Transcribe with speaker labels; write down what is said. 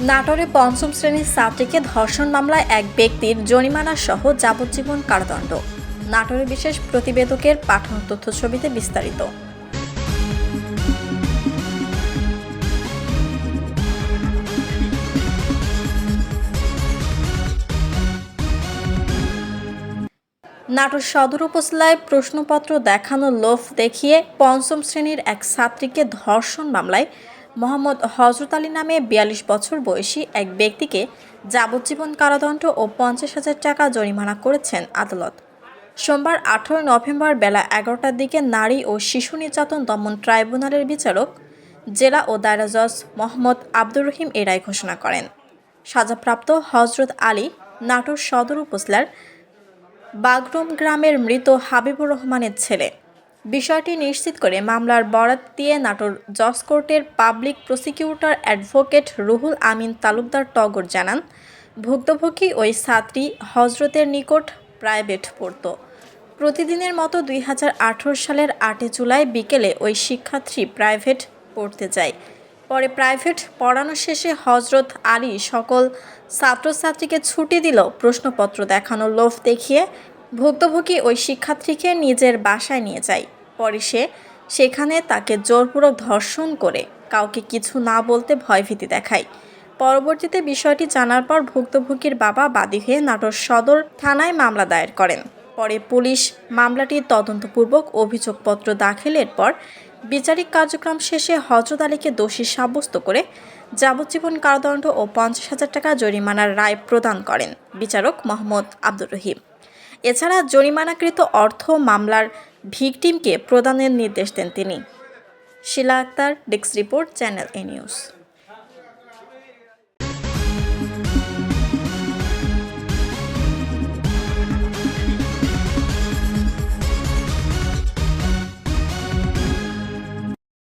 Speaker 1: নাটোরে পঞ্চম শ্রেণির ছাত্রীকে ধর্ষণ মামলায় এক ব্যক্তির জরিমানা সহ যাবজ্জীবন কারাদণ্ড। নাটোরে বিশেষ প্রতিবেদকের পাঠানো তথ্য ছবিতে বিস্তারিত। নাটোর সদর উপজেলায় প্রশ্নপত্র দেখানো লোভ দেখিয়ে পঞ্চম শ্রেণির এক ছাত্রীকে ধর্ষণ মামলায় মোহাম্মদ হজরত আলী নামে বিয়াল্লিশ বছর বয়সী এক ব্যক্তিকে যাবজ্জীবন কারাদণ্ড ও পঞ্চাশ হাজার টাকা জরিমানা করেছেন আদালত। সোমবার আঠারো নভেম্বর বেলা এগারোটার দিকে নারী ও শিশু নির্যাতন দমন ট্রাইব্যুনালের বিচারক, জেলা ও দায়রা জজ মোহাম্মদ আব্দুর রহিম এ রায় ঘোষণা করেন। সাজাপ্রাপ্ত হজরত আলী নাটোর সদর উপজেলার বাগরুম গ্রামের মৃত হাবিবুর রহমানের ছেলে। বিষয়টি নিশ্চিত করে মামলার বরাত দিয়ে নাটোর জজ কোর্টের public prosecutor advocate Ruhul Amin Talukdar Togor জানান, ভুক্তভোগী ওই ছাত্রী হজরতের নিকট প্রাইভেট পড়ত। প্রতিদিনের মতো দুই হাজার আঠারো সালের আটই জুলাই বিকেলে ওই শিক্ষার্থী প্রাইভেট পড়তে যায়। পরে প্রাইভেট পড়ানো শেষে হজরত আলী সকল ছাত্রছাত্রীকে ছুটি দিল, প্রশ্নপত্র দেখানো লোভ দেখিয়ে ভুক্তভোগী ওই শিক্ষার্থীকে নিজের বাসায় নিয়ে যায়। পরে সে সেখানে তাকে জোরপূর্বক ধর্ষণ করে কাউকে কিছু না বলতে ভয়ভীতি দেখায়। পরবর্তীতে বিষয়টি জানার পর ভুক্তভোগীর বাবা বাদী হয়ে নাটোর সদর থানায় মামলা দায়ের করেন। পরে পুলিশ মামলাটির তদন্তপূর্বক অভিযোগপত্র দাখিলের পর বিচারিক কার্যক্রম শেষে হজরত আলীকে দোষী সাব্যস্ত করে যাবজ্জীবন কারাদণ্ড ও পঞ্চাশ হাজার টাকা জরিমানার রায় প্রদান করেন বিচারক মোহাম্মদ আব্দুর রহিম। এছাড়া জরিমানাকৃত অর্থ মামলার ভিকটিমকে প্রদানের নির্দেশ দেন তিনি। Shila Akter desk report channel A news.